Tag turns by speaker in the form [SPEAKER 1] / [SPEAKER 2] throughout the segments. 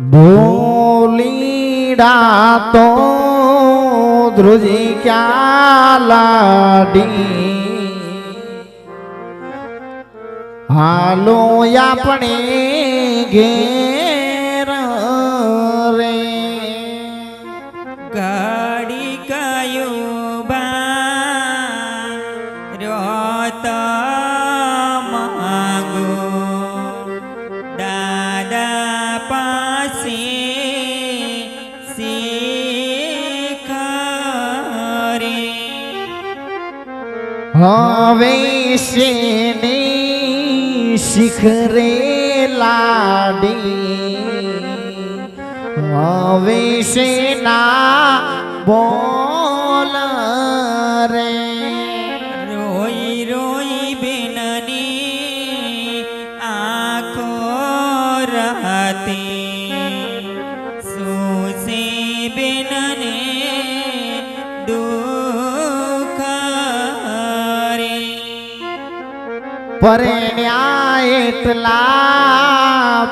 [SPEAKER 1] ભૂલીડા તો ધ્રુજી ક્યાં લાડી હાલો આપણે ઘેર રે.
[SPEAKER 2] ગાડી કયું બા? રોત
[SPEAKER 1] હવે શેને શિખરે લાડી હવે શેના બોલ રે
[SPEAKER 2] રોઈ રોઈ બેનની આખો રહતી
[SPEAKER 1] પરણ્યા એટલા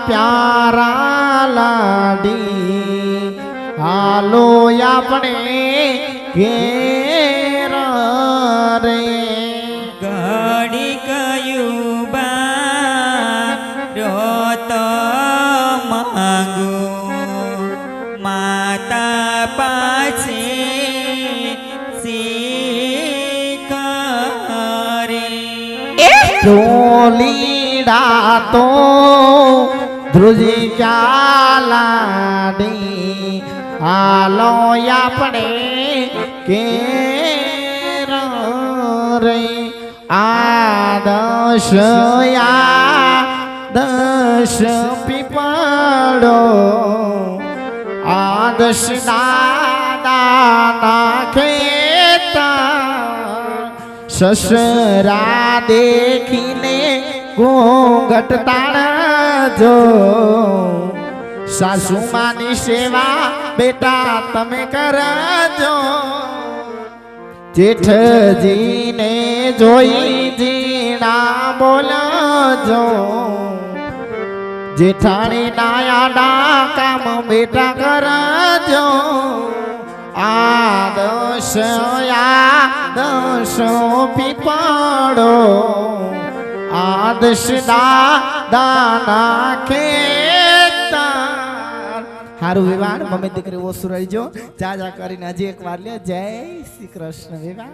[SPEAKER 1] પ્યારા લાડી. હાલો આપણે ઘેર રે.
[SPEAKER 2] ઘડી કયું બા રોત માંગુ. માતા પાસે
[SPEAKER 1] ચોલીડા તો ધ્રુજી ચાલાડી. હાલો આપણે કે રે આદશયા દશ પીપળો. આદશ દાદા નાખેતા સસરા દેખીને ઘોંઘટ તાણજો. સાસુમાની સેવા બેટા તમે કરજો. જેઠજીને જોઈ જીણા બોલજો. જેઠાણી નાયા કામ બેટા કરજો. આદશ આદશો પીપળો. આદશ દાદાના ખેતર. હારું વિવાહ મમ્મી દીકરી ઓછું રહીજો. જા જા કરીને હજી એક વાર લે. જય શ્રી કૃષ્ણ વિવાહ